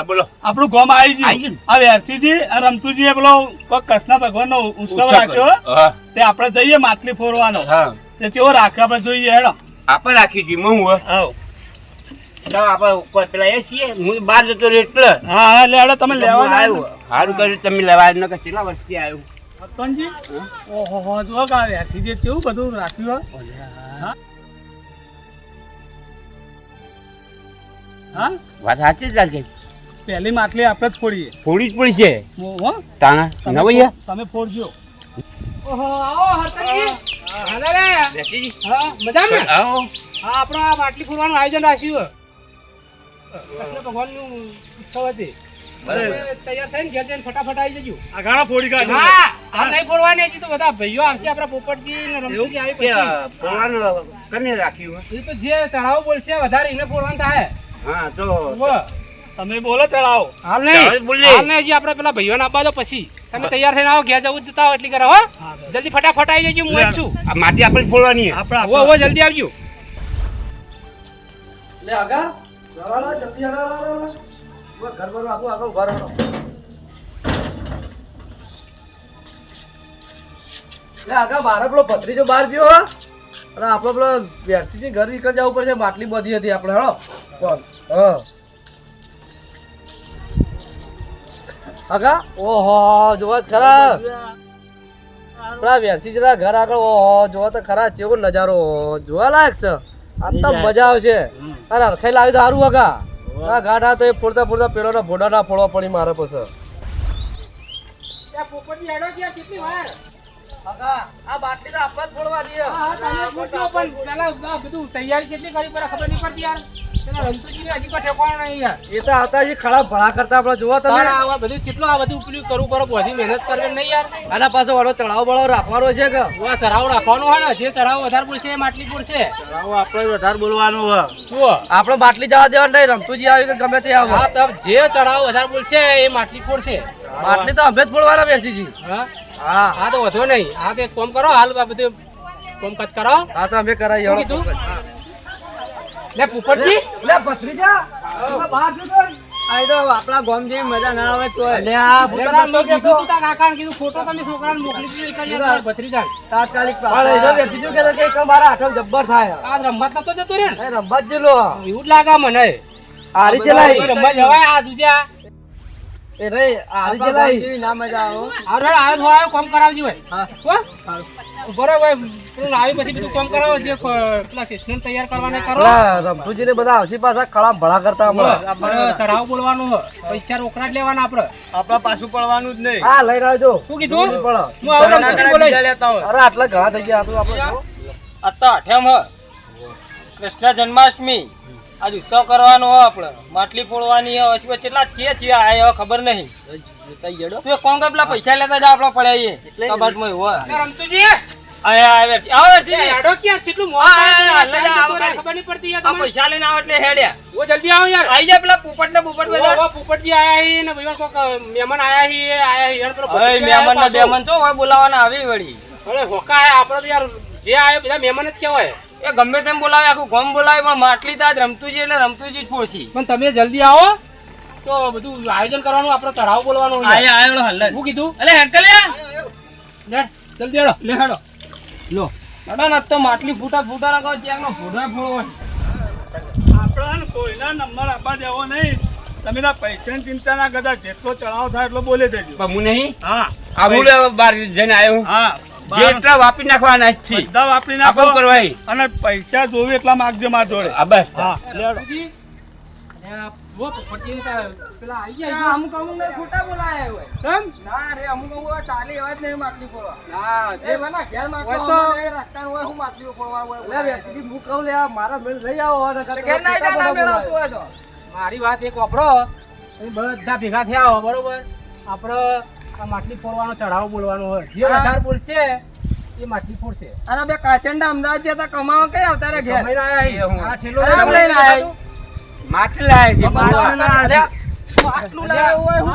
હા બોલો. આપણું ગામ આવી ગયું. ગયું. આ વેરસીજી અને રમતુજીએ પેલો કોક કૃષ્ણ ઉત્સવ રાખ્યો તે આપણે જઈએ માટલી ફોરવાનો. તે કેવો રાખ્યો આપણે જોઈએ હેડો. આપણે રાખી હતી હું હું આવો. ચાલો આપણે ઉપર પેલા એ છીએ હું બહાર જતો રહ્યો એટલે. હા હા તમે લેવા આવ્યો. સારું કર્યું તમે લેવા નકર કેટલા વર્ષથી આવ્યો? ઓહો જો કેવું બધું રાખ્યું હા. વાત સાચી જ લાગે પહેલી માટલી આપણે જ ફોડીએ. ફોડી જ પડી છે? હો, તાણા ના નવૈયા તમે ફોડજો. ઓહો આવો હરતનજી હા. મજામાં? આવો. હા આપણો આ માટલી ફોડવાનું આયોજન રાખ્યું કૃષ્ણ ભગવાનનું ઉત્સવ હતી. તૈયાર થઈને ઘેર જઈને ફટાફટ આવી જજો. આ ઘણા ફોડી કાઢ. હા આ નહીં ફોડવાની હજી તો બધા ભાઈઓ આવશે આપણા પોપટજી ને આવી પછી. પોળાનું કને રાખ્યું? એ તો જે ચઢાવો બોલશે વધારે એને ફોડવાનું થાય. હા તો. તમે બોલો ચડાવો હાલ નહીં. હાલ નહીં હજી આપણે પેલા ભાઈઓને આપવા દો પછી. તમે તૈયાર થઈને આવો ઘેર જવું જતા હો એટલી કરો હો. જલ્દી ફટાફટ આવી જજો હું જ છું. આ માટી આપણે ફોડવાની હે. આપણા જલ્દી આવજો. લે આગા જવાળા જલ્દી આગળ ઘર ભરો આપણું આગળ ઘર ભરો લે આગા બારે પેલો ભત્રીજો બહાર ગયો હો. અને આપણો પેલો વ્યક્તિથી ઘર નીકળ જવું પડશે માટલી બધી હતી આપણે હળો હા. આગા ઓહો જોવા ખરા. પેલા વ્યક્તિ જરા ઘર આગળ ઓહો જોવા તો ખરા ચેવો નજારો. જોવા લાયક છે. આમ તો મજા આવશે. અરે હરખાઈ લાવી તો સારું હગા આ ગાઢા તો એ ફોડતા ફોડતા પેલો ના ભોડા ના ફોડવા પડી મારે પછી. તૈયારી કેટલી કરવી પડે ખબર નહીં પડતી યાર. એ તો આવતા છે ખરા ભણા કરતા આપણે જોવા તમે. તારે બધું કેટલું આ બધું પેલું કરવું પડે બધી મહેનત કરવી નહીં યાર. આના પાછો વાળો તળાવ બળાવ રાખવાનો છે કે? આ ચઢાવ રાખવાનો હોય ને જે ચઢાવ વધારે પડશે એ માટલી પડશે આપણે વધારે બોલવાનું હોય. જુઓ. આપણે બાટલી જવા દેવાનું નહીં રમતુજી આવી કે ગમે તે આવે. હા જે ચઢાવ વધારે બોલશે એ માટલી ફોડશે માટલી તો અમે જ ફોડવાના બેસીજી હા? હા. હા તો વધો નહીં. હા તો એક કોમ કરો હાલ બધું કોમ કચ કરો. હા તો અમે કરાવી કીધું? લે પોપટજી. લે ભત્રીજા. બહાર જતો આઈ તો આપણા ગોમ જેવી મજા ના આવે તો અલ્યા લે તાર મેં કીધું. તું કાકાને કીધું ફોટો તમે છોકરાને મોકલી દીધો એક જ યાર તાત્કાલિક પણ એ જો બેસી જો કે કે એક મારા હાથમાં જબ્બર થાય. આ રમત નતો જતો રે ને? એ રમત જેલો. એવું જ લાગે મને. હારી ચલાઈ રમવા જવાય આ દુજ્યા એ રે હારી ચલાઈ ના મજા આવે હારું હેડ, તો આયો કોમ કરાવજી ભાઈ. હા. હો? બરોબર પેલું આવી પછી બધું કામ કરાવો જે પેલા કૃષ્ણ તૈયાર કરવાના કરો. પેલા બધા આવશે પાછા ખળા ભળા કરતા આપણે ચઢાવ બોલવાનું પૈસા રોકડા જ લેવાના આપણે આપણા પાછું પડવાનું જ નહીં. હા લઈ આવજો. શું કીધું? હું આવું રમતુજી બોલાય. અરે આટલા ઘણા થઈ ગયા તો આપણે. આ હ. કૃષ્ણ જન્માષ્ટમી. આજ ઉત્સવ કરવાનો હ આપણે. માટલી ફોડવાની હ પછી કેટલા છે છે આ હ ખબર નહીં. તું કોણ પેલા પૈસા લેતા જા આપણે પડ્યા કબાટમાં એવું હ. એ રમતુજી આવે. આવો આવો પૈસા લઈને આવો એટલે હેડ્યા. ઓ, જલ્દી આવો યાર. આઈ જાય પેલા પોપટ ને પોપટ પોપટજી આયા મહેમાન આયા મહેમાન. હોય બોલાવાના આવી વળી. અરે હોકા આયા તો યાર જે આયો બધા મહેમાન જ કહેવાય. એ ગમે તેમ બોલાવે આખું ગામ બોલાવે પણ માટલી તાજ રમતું છે એટલે રમતુજી જ ફોડશી પણ તમે જલ્દી આવો. તો બધું આયોજન કરવાનું આપણે ચઢાવ બોલવાનું. આયા આયો હલ્લે. શું કીધું? અલે કે લે. જલ્દી હેડો. લે હેડો. લો. હેડો ના તો માટલી ફૂટા ફૂટા રાખો કહો ત્યાં નો ફોડો ફોડો આપણા કોઈના નંબર આપવા દેવો નહીં. તમે ના પૈસાની ચિંતા ના કરતા જેટલો ચડાવ થાય એટલો બોલે દેજો. પણ હું નહીં? હા. આ બોલે બાર જઈને આવ્યો હું. હા વાપી નાખવાના છે બધા વાપી નાખો. કરવાય? અને પૈસા જોવે એટલા માગજો માર જોડે. આ બસ. હા. હા, હું હું મારા વાત એક વાપરો. બધા ભેગા થયા બરોબર? આપણે આ માટલી ફોડવાનો ચઢાવો બોલવાનો હોય જે. વધારે બોલશે એ માટલી ફોડશે અને બે કાચંડા અમદાવાદ જતા કમાવા કઈ આવતા રે ઘેર કમાઈને આયા હું આ ઠેલો આમ લઈને આયા. માટલી લાવે છે માટલું. લાયા. લાયા હોય હું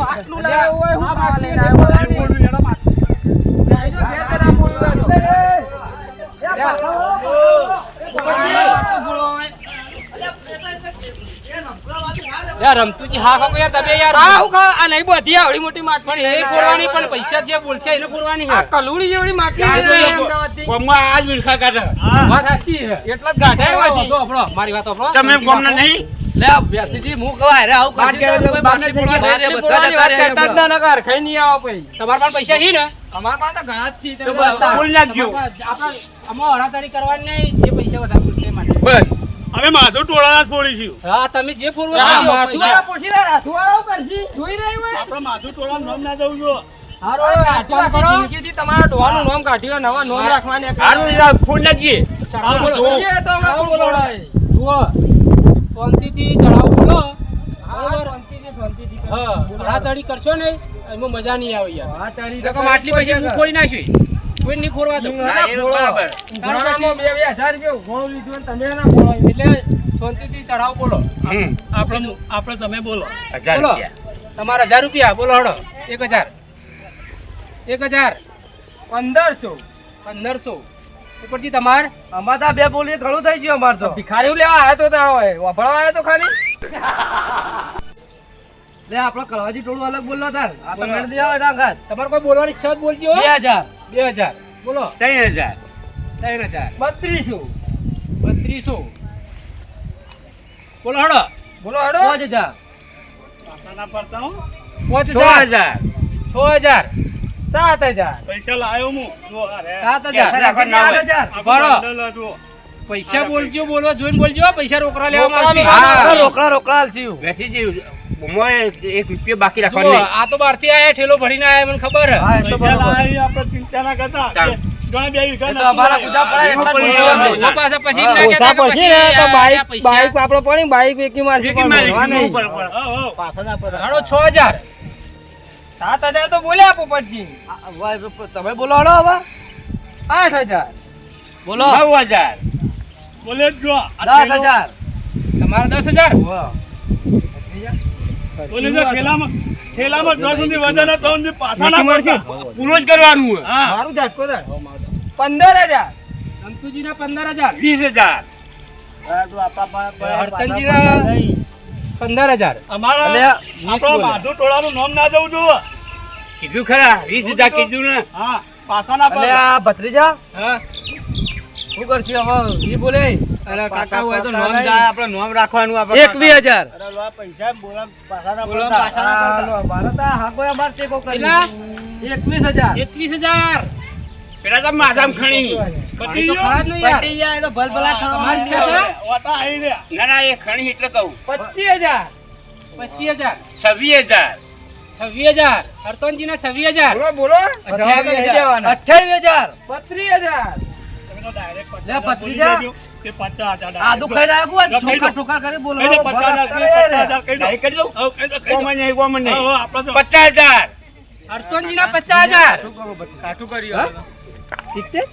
માટલું લાયા હોય હું માટલું માટલું હોય. લાયા. બોલું એના માટે. જાયજો ઘેર તે ના બોલવાનું. યાર છે હા ખાકો યાર તમે યાર. હા હું ખા આ નહીં બધી આવડી મોટી માટ પણ એ ફોડવાની પણ પૈસા જે બોલશે એને ફોડવાની આ કલુડી જેવડી અમદાવાદથી. ગામમાં વિરખા કાઢે. હા. વાત સાચી છે. એટલા જ ગાંઠા વાપરો, તો આપણો મારી વાત આપણો તમે ગામના નહીં? લે વ્યક્તિજી હું કહું અરે આવું કરશે તો કોઈ બાપને ફોડવા રે, બધા જતા રહે વાત કરતા જ ના નકર, ખાઈ નહીં આવો પછી. તમાર પાસે પૈસા છે ને? અમાર પાસે તો ઘણા જ છે, તો બસ. ફૂલ નાખજો આપણે આમાં હરાતડી કરવાની નહીં જે પૈસા વધારે બોલશે માટે બસ. અમે માધુ ટોળાના ફોડીશું હા તમે જે કરજો, માથુવાળા પૈસા. પૂછી. લે, કરશી? જોઈ રહી હોય? આપણે માધુ ટોળા નામ ના જવું જો તમારા ડોહાનું નામ કાઢ્યું, નવા નામ. રાખવાની ફૂડ નાખીએ શાંતિથી ચઢાવો બોલો. હા, બરોબર? શાંતિથી, શાંતિથી. કરો. હા રાતાડી કરશો ને એમાં મજા નહીં આવે યાર. હા, તારી નકર માટલી પછી હું નાખ્યું તમે ના બોલાવો. એટલે શાંતિથી ચઢાવો બોલો. આપણે આપણે તમે બોલો. બોલો. રૂપિયા. તમારા હજાર રૂપિયા. બોલો હડો એક હજાર. એક હજાર. પંદરસો. પંદરસો. ઉપરથી તમાર અમાર તો બે બોલીએ ઘણું થઈ ગયું અમાર તો. ભિખારી લેવા આવ્યો તો તારો વાપરવા આવ્યો તો ખાલી. લે આપણો કલવાજી ટોળું અલગ બોલલો તાર. આ તો બોલો. મેળ દિયા તમારે કોઈ બોલવાની ઈચ્છા હોય? બોલજો. બે હજાર. બે હજાર. બોલો. ત્રણ હજાર. ત્રણ હજાર. બત્રીસો. બત્રીસો. બોલો હડો. બોલો હેડો. પાંચ હજાર. પાંચ છ સાત હજાર. પૈસા લાયો હું. સાત હજાર. પૈસા બોલજો બોલો જોઈને બોલજો પૈસા રોકડા લેવા રોકડા આવશે. રોકડા રોકડા આલશું. બેસીજી મોંએ એક રૂપિયો બાકી રાખવાનો આ તો બહારથી આયા ઠેલો ભરીને આયા મને ખબર હે. તો બરાબર. આપણે ચિંતા ના કરતા તમે બોલો હવે. આઠ હજાર. બોલો. નવ હજાર. બોલે દસ હજાર. તમારા દસ હજાર? થેલામાં જ્યાં સુધી પાછા ના પડશે પૂરો કરવાનું મારું ઝટકો થાય. પંદર હજાર. અંકુજીના પંદર હજાર. વીસ હજાર. હા, તો આપણા પાસે કોઈ હરતનજીના નહીં. પંદર હજાર. અમારા માધુ ટોળાનું નામ ના જવું જોવે કીધું ખરા વીસ હજાર કીધું ને. હા પાછા ના ભત્રીજા? શું કરશું? હવે એ બોલે. અરે કાકા હોય તો નોમ જાય આપણે નોમ રાખવાનું આપણે એકવીસ હજાર અરે લો આ પૈસા બોલા પાછા ના બોલો. પાછા ના આ. લો, મારે આ હાંકો અમાર ટેકો કરી. કેટલા? એકવીસ હજાર એકવીસ હજાર પેલા તો માથામ ખણી પટી તો ગયો? ખરા જ નહીં યાર. પટી જાય તો ભલભલા તમારી ખાવાની ઈચ્છા છે? ઓટા આવી રે ના ના એ ખણી એટલે કહું પચીસ હજાર પચીસ હજાર છવ્વીસ હજાર હરતોનજી ના છવ્વીસ હજાર બોલો બોલો અઠાવીસ. હજાર પત્રીસ હજાર લે, હજાર પત્રીજા. બોલી direct. આદુ ખાઈ નાખ્યું હોય, લો, ખાઈ ઠોકર ઠોકર કરી બોલો. કહી દો, પચાસ હજાર, ભલા પચાસ કરે. દો. દઉં? કોમન નહીં કોમન નહીં. આપણે પચાસ હજાર. હરતનજીના પચાસ હજાર. કાઠું કર્યું સિત્તેર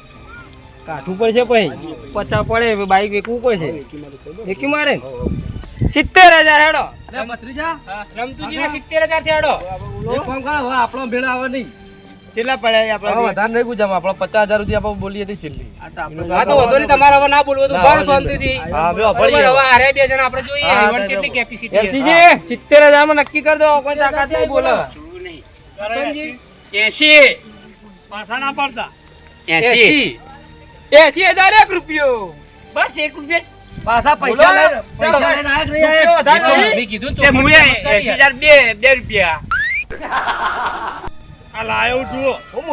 કાઠું પડશે પછી પચાસ પડે બાઈક વેકવું પડશે વેકી મારે ને. સિત્તેર હજાર હેડો. લે, ભત્રીજા, રમતુજીના સિત્તેર હજારથી હેડો. એક કામ કરો, આપણો ભેળ આવે નહીં. કેટલા પડ્યા આપણે વધારે નહીં ગુજામાં, આપણે પચાસ હજાર સુધી આપણે બોલીએ તો છેલ્લી. હા તો વધુ તમારે હવે ના બોલવું રહો હવે શાંતિથી. હા, બે બરોબર, હવે હારે બે જણા આપણે જોઈએ ઇવન કેટલી કેપેસિટી છે. એલસીજી સિત્તેર હજારમાં નક્કી કરી દો કોઈ તાકાત નહીં બોલો. એસી. પાછા ના પડતા. એસી. એસી. હજાર એક રૂપિયો. બસ એક રૂપિયા પાછા પૈસા પૈસા? વધારે કીધું તે તો હજાર બે બે રૂપિયા. આ લાયો જુઓ. હું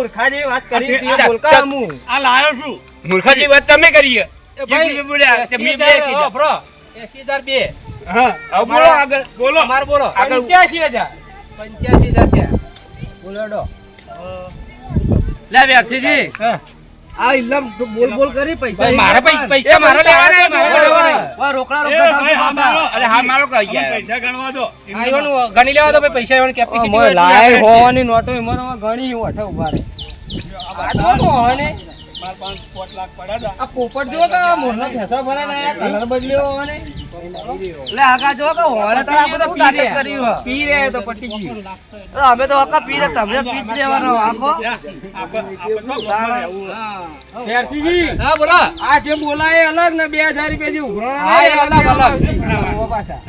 વાત કરી આ હતી, તે- બોલકા આ- આ લાયો છું. મૂર્ખાજી વાત તમે કરી એ ભાઈ, બોલ્યા તે એસી બે હજાર, કીધા. બ્રો, એસી હા બોલો આગળ બોલો. મારે બોલો. પંચ્યાસી હજાર. પંચ્યાસી હજાર થયા બોલો હેડો. લે, વ્યારસીજી, હા. આ ઇલમ બોલ બોલ કરી પૈસા મારા પૈસા પૈસા મારા લેવાના મારા. લેવાના. રોકડા રોકડા હા, મારો. અરે હા મારો કહી ગયા પૈસા ગણવા દો હા, ઈવન ગણી લેવા તો પૈસા ઈવન કેપેસિટી capacity મોય લાય હોવાની નોટો એમાં તો ઘણી અઠે ઊભા રહે. આ તો તો હોને. મારા પાંચ પોચ લાખ પડ્યા હતા આ પોપટ જો કે મોરનો ભેંસો ભરાને આયા, કલર બદલ્યો હોને. લે, આગા જો કે હોળે તો આ બધું નાટક કર્યું પી રહ્યા તો પટી અમે તો હકા પી રહ્યા, તમને પી જ લેવાનો આખો. હા. બોલો. આ જે બોલાય એ અલગ ને બે હજાર રૂપિયા જે ઉઘરાણા હા, એ ને અલગ, અલગ. પાછા.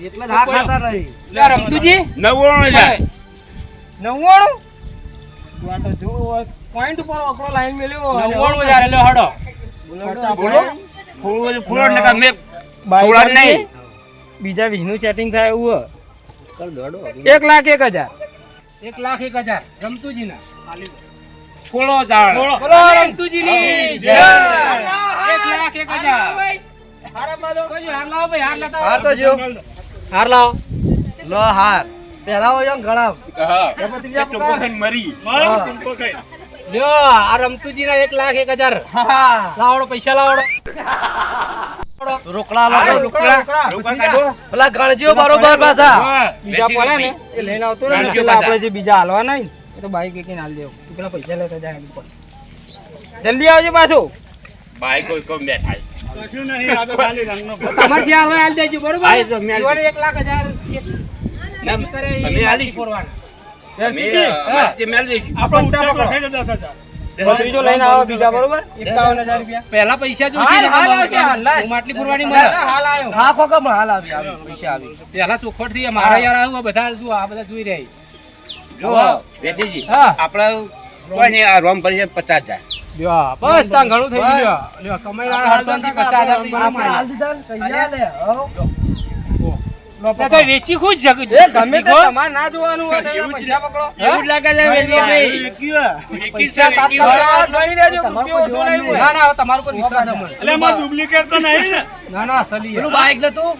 એટલે જ હા ખાતા નહીં લે રમતુજી. નવ્વાણું હજાર. નવ્વાણું? તું આ તો જો પોઈન્ટ ઉપર આખો લાઈન મેલ્યો નવ્વાણું હજાર એટલે હડો. બોલો ફૂલ ફૂલ ટકા મેં મે થોડા નહીં. બીજા વીસનું સેટિંગ થાય એવું હે. એક લાખ એક હજાર. એક લાખ એક હજાર. રમતુજીના. ફૂલો જાળ બોલો. રમતુજીની. જય. 1 લાખ એક હજાર. કોઈ હાર લાવો ભાઈ. હાર લેતા હાર તો જો હાર લાવો. લો હાર. પહેરાવો જો ને ગળામ. હા. એટલો વખત મરી. મારો લ્યો આ રમતુજીના એક લાખ એક હજાર. લાવડો પૈસા લાવડો. રોકડા લો રોકડા. રોકડા પેલા ગણજો બરોબર પાછા. બીજા પડે ને એ લઈને આવતો ને આપણે જે બીજા હાલવા નહીં એ તો બાઈક એકઈને હાલ દેવું. તું પેલા પૈસા લેતા જાય જલ્દી આવજો પાછું. બાઈક કોઈ કોઈ બેઠા છે. કશું નહીં આ તો ખાલી રંગનો તમારે હાલ દેજો બરોબર? એક લાખ હજાર ના, હાલી ફોરવાના. પહેલા પૈસા માટલી પુરવાની હાલ, મળે. હાલ આવ્યો. હા કોકમ હાલ આવી આવી પૈસા આવી. પહેલા ચોખવટથી મારા યાર આવું બધા શું આ બધા જોઈ રહ્યા જુઓ, બેઠીજી, હા. આપણા કોઈ નહીં, આ રોમ પચાસ હજાર. બસ ત્યાં ઘણું થઈ ગયું લ્યો. લ્યો કમાઈ પચાસ હજાર તો વેચી ખુદ જગ ગમે તે તમારે ના જોવાનું હોય તો પૈસા પકડો. એવું લાગે છે, વેચી નહીં. પૈસા વેચી તાત્કાલિક નહીં. ગણી દેજો તમારે રૂપિયો કોઈ ઓછો નહીં જોવાનું હોય. ના ના તમારું પર વિશ્વાસ છે મને. એટલે એમાં ડુપ્લિકેટ તો નહીં ને. ના ના સલી પેલું બાઈક ને તું?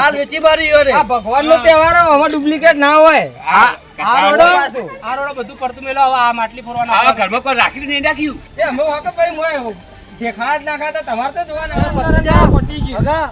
હાલ વેચી મારી યો રે આ ભગવાનનો તહેવાર આમાં ડુપ્લિકેટ ના હોય. આ આ રોડો આ રોડો બધું પડતું મેલો આ માટલી ફોરવાના ઘરમાં કોઈ રાખ્યું નહીં રાખ્યું એ અમે વાંકે ભાઈ મોય દેખાડ ના ખાતા તમારે તો જોવાના. પતી ગયું.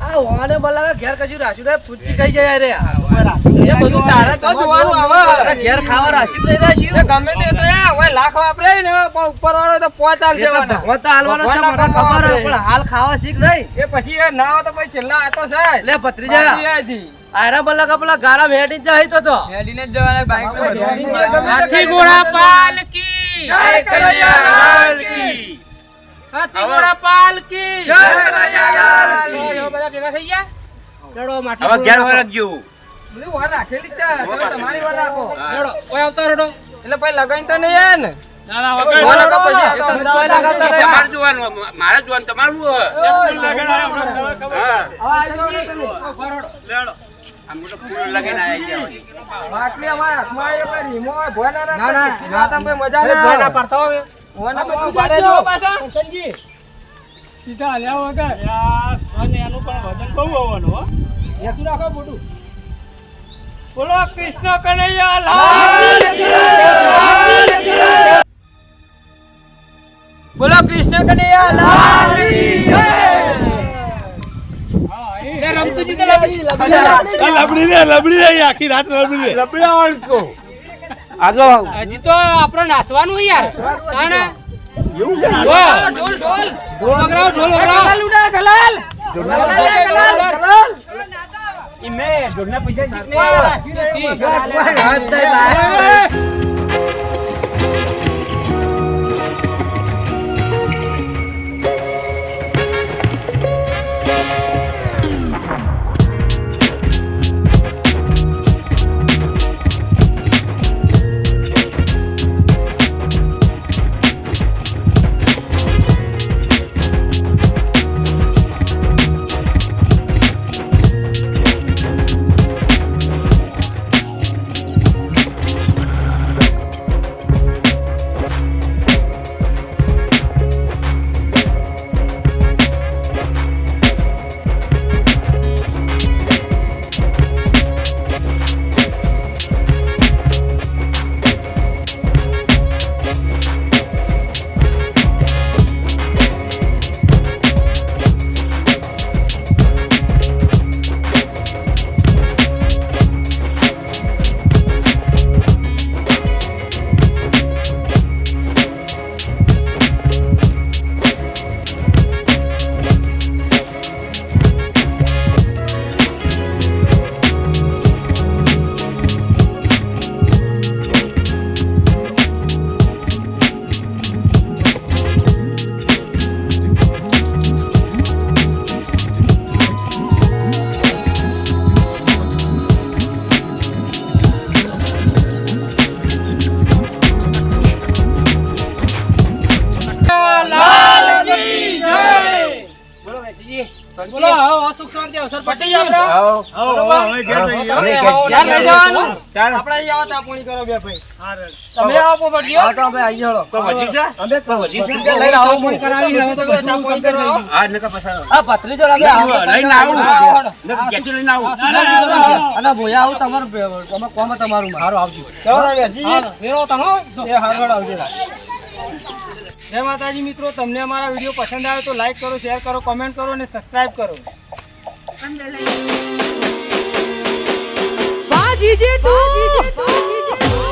આ વાને ઘેર કશું રાખ્યું રે ફૂટી કઈ જાય રે એ. બધું તારે તો જોવાનું અરે ઘેર ખાવા રાખ્યું લઈ એ ગમે તે તો હવે લાખ વાપરે ને પણ ઉપર વાળો તો પોચ એ તો આલશે ભગવાન તો હાલવાનો છે મને ખબર છે પણ હાલ ખાવા શીખ નહીં. એ પછી એ ના હોય તો પછી છેલ્લા આતો તો લે એટલે ભત્રીજા આરા બલ્લા પેલા ગારા હેડી જાય તો. તો હેડીને જ જવાના બાઈક પર હાથી ઘોડા પાલકી જય કનૈયાલાલ કી. હાથી ઘોડા પાલકી જય એવા બધા ભેગા થઈ ગયા? લડો માટલી હવે ઘેર ફોરવા વળગજો. બધી વાર રાખેલી છે. તમે તમારી વાર રાખો. લડો ઓય આવતા રડો એટલે પછી લગાઈ તો નહીં હે ને? બોલો. તમારે જોવાનું તમારું હોય. લગાડ આપણે ખબર ખબર. હા. હવે આ જો ને તમે. લેડો. આ મોટો ફૂલ લગાઈને આયા ગયા હોય. બાટલી અમારા હાથમાં મજા ના. પાડતા હોય સીધા હાલ્યા વગર. યાર અને એનું પણ વજન બહુ હોવાનું હો. હેતુ રાખો મોટું. બોલો કૃષ્ણ કનૈયા લાલ બોલો કૃષ્ણ કનૈયા લાલ લબડી લબડી રે લબડી રે આખી રાત લબડી રે હજી તો આપણે નાચવાનું યાર. તાણે ઢોલ ઢોલ તમારું મારું. આવજો. જય માતાજી મિત્રો તમને અમારા વીડિયો પસંદ આવ્યો તો લાઈક કરો શેર કરો કમેન્ટ કરો અને સબસ્ક્રાઈબ કરો. 姐姐嘟姐姐姐姐。